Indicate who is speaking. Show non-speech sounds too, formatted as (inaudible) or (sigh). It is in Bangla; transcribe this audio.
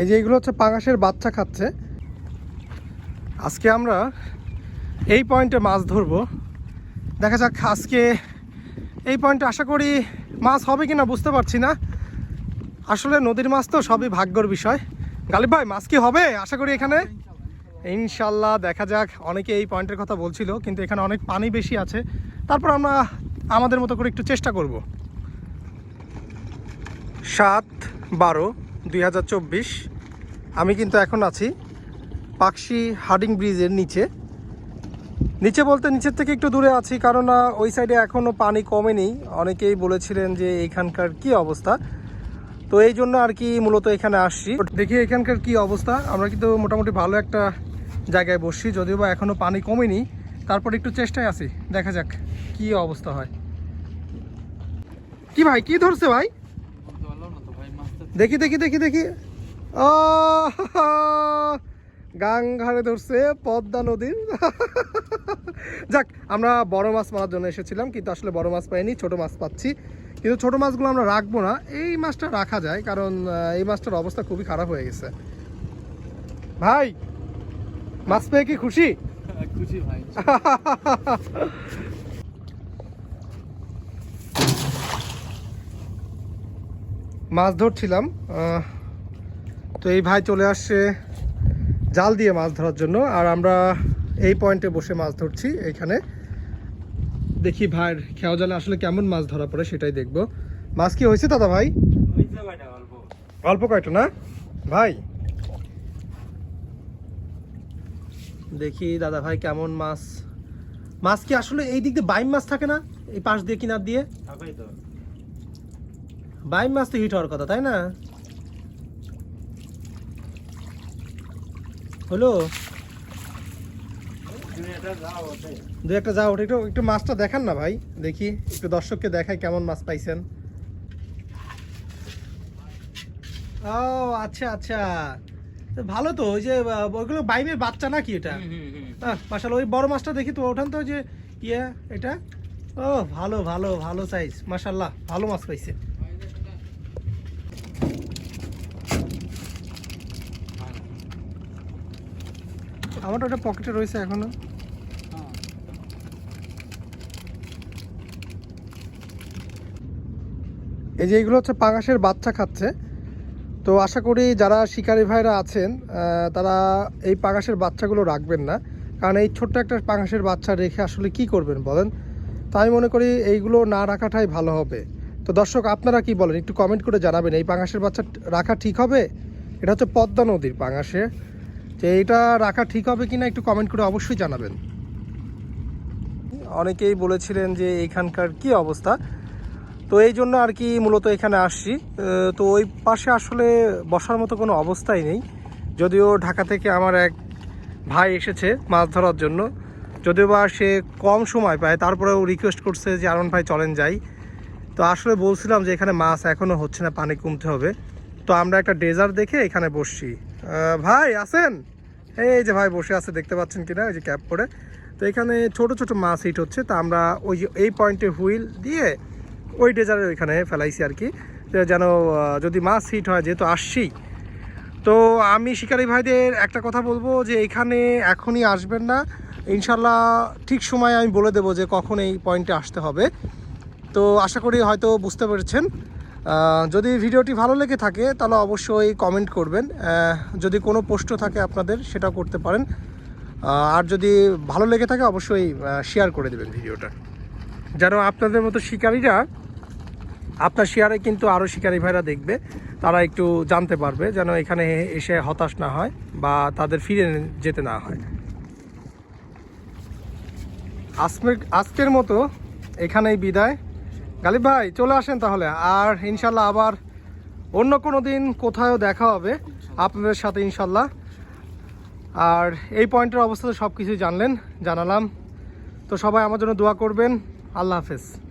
Speaker 1: এই যে এগুলো হচ্ছে পাঙাশের বাচ্চা খাচ্ছে। আজকে আমরা এই পয়েন্টে মাছ ধরবো। দেখা যাক আজকে এই পয়েন্টে আশা করি মাছ হবে কিনা বুঝতে পারছি না। আসলে নদীর মাছ তো সবই ভাগ্যর বিষয়। গালিব ভাই, মাছ কি হবে? আশা করি এখানে। ইনশাল্লাহ দেখা যাক। অনেকে এই পয়েন্টের কথা বলছিল, কিন্তু এখানে অনেক পানি বেশি আছে। তারপর আমরা আমাদের মতো করে একটু চেষ্টা করব। সাত বারো দুই হাজার চব্বিশ আমি কিন্তু এখন আছি পাকশি হার্ডিং ব্রিজের নিচে। নিচে বলতে নিচের থেকে একটু দূরে আছি কারণ ওই সাইডে এখনও পানি কমেনি অনেকেই বলেছিলেন যে এখানকার কি অবস্থা। তো এই জন্য আর কি মূলত এখানে আসছি। দেখি এখানকার কি অবস্থা। আমরা কিন্তু মোটামুটি ভালো একটা জায়গায় বসছি, যদিও বা এখনও পানি কমেনি। তারপর একটু চেষ্টায় আছি, দেখা যাক কি অবস্থা হয়। কি ভাই, কি ধরছে ভাই? দেখি দেখি দেখি দেখি। ও গাংঘাড়ে ধরছে পদ্মা নদীর যাক আমরা বড় মাছ মারার জন্য এসেছিলাম কিন্তু আসলে বড় মাছ পাইনি ছোট মাছ পাচ্ছি। কিন্তু ছোট মাছগুলো আমরা রাখব না। এই মাছটা রাখা যায় কারণ এই মাছটার অবস্থা খুবই খারাপ হয়ে গেছে। ভাই মাছ পেয়ে কি খুশি? (laughs)
Speaker 2: খুশি ভাই।
Speaker 1: মাছ ধরছিলাম তো এই ভাই চলে আসছে জাল দিয়ে মাছ ধরার জন্য আর আমরা এই পয়েন্টে বসে মাছ ধরছি এইখানে দেখি ভাইয়ের খেয়াও জালে আসলে কেমন মাছ ধরা পড়ে সেটাই দেখব। মাছ কি হয়েছে দাদা ভাই? অল্প। কয়টা না? ভাই। দেখি দাদা ভাই কেমন মাছ। মাছ কি আসলে এই দিক দিয়ে বাইম মাছ থাকে না? এই পাশ দিয়ে কিনার দিয়ে? বাইম মাছ তো হিট হওয়ার কথা তাই না? হলো? দু একটা যাও ওটা একটু একটু মাছটা দেখান না ভাই দেখি একটু দর্শককে দেখাই কেমন মাছ পাইছেন। ও আচ্ছা আচ্ছা। ভালো তো ওই যে ওইগুলো বাইমের বাচ্চা নাকি এটা? মাসাল ওই বড় মাছটা দেখি তো ওঠান তো যে ইয়ে এটা? ও ভালো ভালো ভালো সাইজ মাশাল্লাহ ভালো মাছ পাইছে। আমার ওটা পকেটে রয়েছে এখনও। এই যে এগুলো হচ্ছে পাঙাশের বাচ্চা খাচ্ছে। তো আশা করি যারা শিকারী ভাইরা আছেন তারা এই পাঙাশের বাচ্চাগুলো রাখবেন না। কারণ এই ছোট্ট একটা পাঙাশের বাচ্চা রেখে আসলে কি করবেন বলেন? তাই মনে করি এইগুলো না রাখাটাই ভালো হবে। তো দর্শক, আপনারা কি বলেন? একটু কমেন্ট করে জানাবেন, এই পাঙাশের বাচ্চা রাখা ঠিক হবে? এটা হচ্ছে পদ্মা নদীর পাঙাশে। যে এটা রাখা ঠিক হবে কিনা একটু কমেন্ট করে অবশ্যই জানাবেন। অনেকেই বলেছিলেন যে এখানকার কি অবস্থা। তো এই জন্য আর কি মূলত এখানে আসছি। তো ওই পাশে আসলে বসার মতো কোনো অবস্থাই নেই। যদিও ঢাকা থেকে আমার এক ভাই এসেছে মাছ ধরার জন্য। যদিও বা সে কম সময় পায়, তারপরেও রিকোয়েস্ট করছে যে আরমান ভাই চলেন যাই। তো আসলে বলছিলাম যে এখানে মাছ এখনও হচ্ছে না, পানি কমতে হবে। তো আমরা একটা ডেজার দেখে এখানে বসছি। ভাই, আছেন? এই যে ভাই বসে আছে, দেখতে পাচ্ছেন কিনা? ওই যে ক্যাপ পরে। তো এখানে ছোট ছোট মাছ হিট হচ্ছে। তা আমরা ওই এই পয়েন্টে হুইল দিয়ে ওই ডেজারের ওইখানে ফেলাইছি আর কি। যেন যদি মাছ হিট হয়, যেহেতু আসছি তো আমি শিকারী ভাইদের একটা কথা বলব যে এখানে এখনই আসবেন না। ইনশাল্লাহ ঠিক সময় আমি বলে দেবো যে কখন এই পয়েন্টে আসতে হবে। তো আশা করি হয়তো বুঝতে পেরেছেন। যদি ভিডিওটি ভালো লেগে থাকে, তাহলে অবশ্যই কমেন্ট করবেন। যদি কোনো পোস্ট থাকে আপনাদের সেটা করতে পারেন। আর যদি ভালো লেগে থাকে, অবশ্যই শেয়ার করে দেবেন ভিডিওটা। যেন আপনাদের মতো শিকারীরা, আপনার শেয়ারে কিন্তু আরও শিকারী ভাইরা দেখবে, তারা একটু জানতে পারবে যেন এখানে এসে হতাশ না হয় বা তাদের ফিরে যেতে না হয়। আজকের আজকের মতো এখানেই বিদায়। গালিব ভাই, চলে আসেন তাহলে। আর ইনশাল্লাহ আবার অন্য কোনো দিন কোথাও দেখা হবে। আপনাদের সাথে ইনশাল্লাহ। আর এই পয়েন্টের অবস্থা তো সব কিছুই জানলেন, জানালাম। তো সবাই আমার জন্য দোয়া করবেন। আল্লাহ হাফেজ।